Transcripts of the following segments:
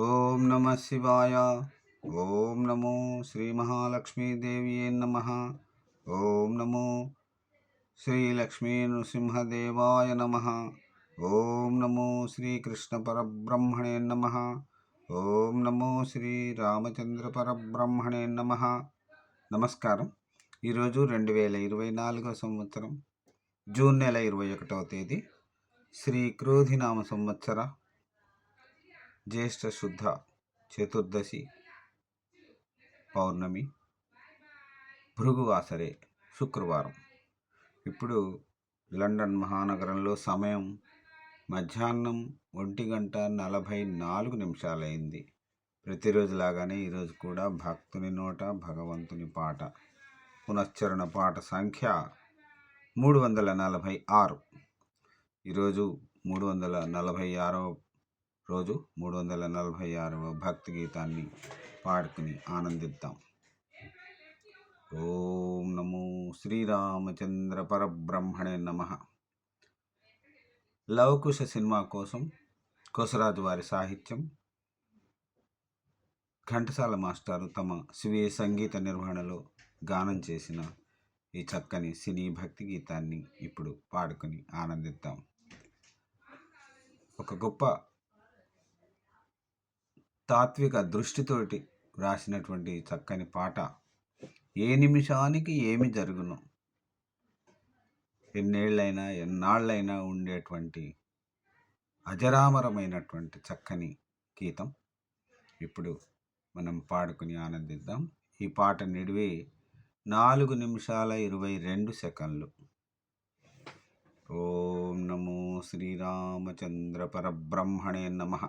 ఓం నమ శివాయ. ఓం నమో శ్రీ మహాలక్ష్మీదేవి నమ. ఓం నమో శ్రీ లక్ష్మీ నృసింహదేవాయ నమ. ఓం నమో శ్రీకృష్ణ పరబ్రహ్మణే నమ. ఓం నమో శ్రీ రామచంద్ర పరబ్రహ్మణే నమ. నమస్కారం. ఈరోజు రెండు వేల ఇరవై నాలుగో సంవత్సరం జూన్ నెల ఇరవై ఒకటవ తేదీ శ్రీ క్రోధినామ సంవత్సర జ్యేష్ఠ శుద్ధ చతుర్దశి పౌర్ణమి భృగువాసరే శుక్రవారం. ఇప్పుడు లండన్ మహానగరంలో సమయం మధ్యాహ్నం ఒంటి గంట నలభై నాలుగు నిమిషాలైంది. ప్రతిరోజులాగానే ఈరోజు కూడా భక్తుని నోట భగవంతుని పాట పునశ్చరణ పాట సంఖ్య మూడు వందల నలభై ఆరు. ఈరోజు మూడు వందల నలభై ఆరవ రోజు మూడు వందల నలభై ఆరవ భక్తి గీతాన్ని పాడుకుని ఆనందిద్దాం. ఓం నమో శ్రీరామచంద్ర పరబ్రహ్మణే నమ. లవకుశ సినిమా కోసం కోసరాజు వారి సాహిత్యం. ఘంటసాల మాస్టారు తమ స్వీయ సంగీత నిర్వహణలో గానం చేసిన ఈ చక్కని సినీ భక్తి గీతాన్ని ఇప్పుడు పాడుకొని ఆనందిద్దాం. ఒక గొప్ప తాత్విక దృష్టితోటి రాసినటువంటి చక్కని పాట ఏ నిమిషానికి ఏమి జరుగును? ఎన్నేళ్ళైనా ఎన్నాళ్ళైనా ఉండేటువంటి అజరామరమైనటువంటి చక్కని గీతం. ఇప్పుడు మనం పాడుకుని ఆనందిద్దాం. ఈ పాట నిడివి నాలుగు నిమిషాల ఇరవై రెండు సెకండ్లు. ఓం నమో శ్రీరామచంద్ర పరబ్రహ్మణే నమ.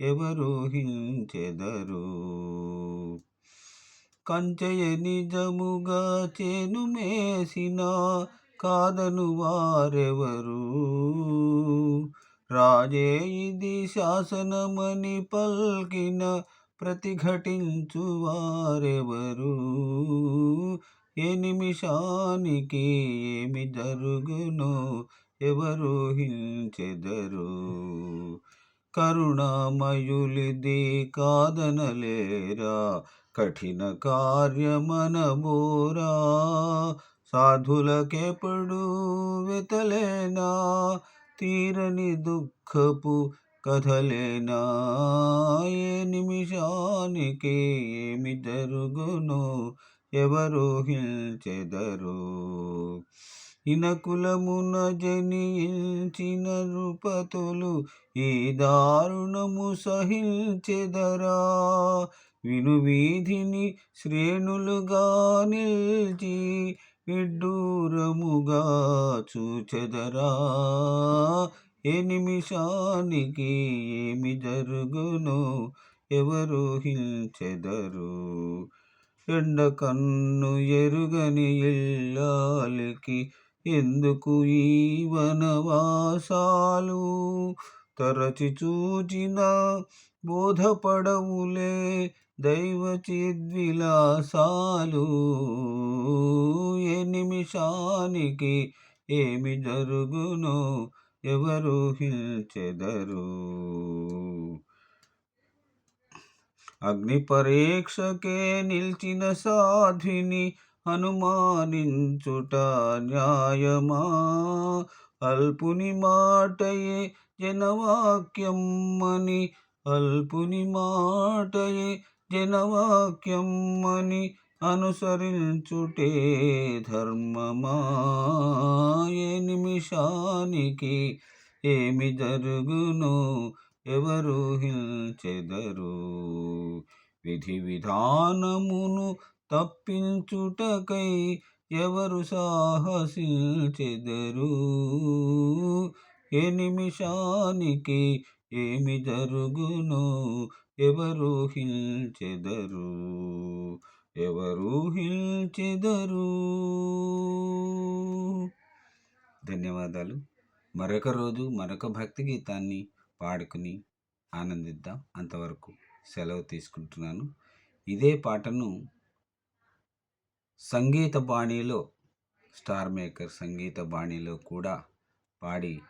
ఎవరు హించెదరు కంచెయ నిజముగా చేను మేసిన కాదను వారెవరు? రాజే ఇది శాసనమని పల్కిన ప్రతిఘటించు వారెవరు? ఏ నిమిషానికి ఏమి జరుగును ఎవరు హించెదరు కరుణామయులిది కాదనలేరా కఠిన కార్యమనబోరా సాధులకెప్పుడు వెతలేనా తీరని దుఃఖపు కథలేనా ఏ నిమిషానికి ఏమి జరుగును ఎవరు హిల్చెదరు ఇనకులమున జనించిన నృపతులు ఈ దారుణము సహించెదరా. విను వీధిని శ్రేణులుగా నిల్చి విడ్డూరముగా చూచెదరా. ఏ నిమిషానికి ఏమి జరుగును? ఎవరు హించెదరు? ఎండ కన్ను ఎరుగని ఇల్లాలికి ఎందుకు ఈ వనవాసాలు తరచి చూచిన బోధపడవులే దైవ చిద్విలాసాలు? ఏ నిమిషానికి ఏమి జరుగును ఎవరు హించెదరు? అగ్ని పరీక్షకే నిల్చిన సాధ్విని అనుమానించుట న్యాయమా? అల్పుని మాటయే జనవాక్యమ్మని అల్పుని మాటయే జనవాక్యమ్మని అనుసరించుటే ధర్మమా? ఏ నిమిషానికి ఏమి జరుగును? ఎవరు హించెదరు? విధి విధానమును తప్పించుటకై ఎవరు సాహసించెదరు? ఏ నిమిషానికి ఏమి జరుగునో? ఎవరు హించెదరు ఎవరు హించెదరు ధన్యవాదాలు. మరొక రోజు మరొక భక్తి గీతాన్ని పాడుకుని ఆనందిద్దాం. అంతవరకు సెలవు తీసుకుంటున్నాను. ఇదే పాటను సంగీత బాణీలో స్టార్ మేకర్ సంగీత బాణీలో కూడా పాడి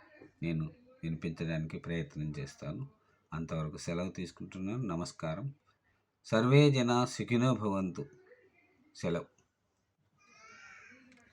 నేను వినిపించడానికి ప్రయత్నం చేస్తాను. అంతవరకు సెలవు తీసుకుంటున్నాను. నమస్కారం. సర్వే జన సుఖినో భవంతు. సెలవు.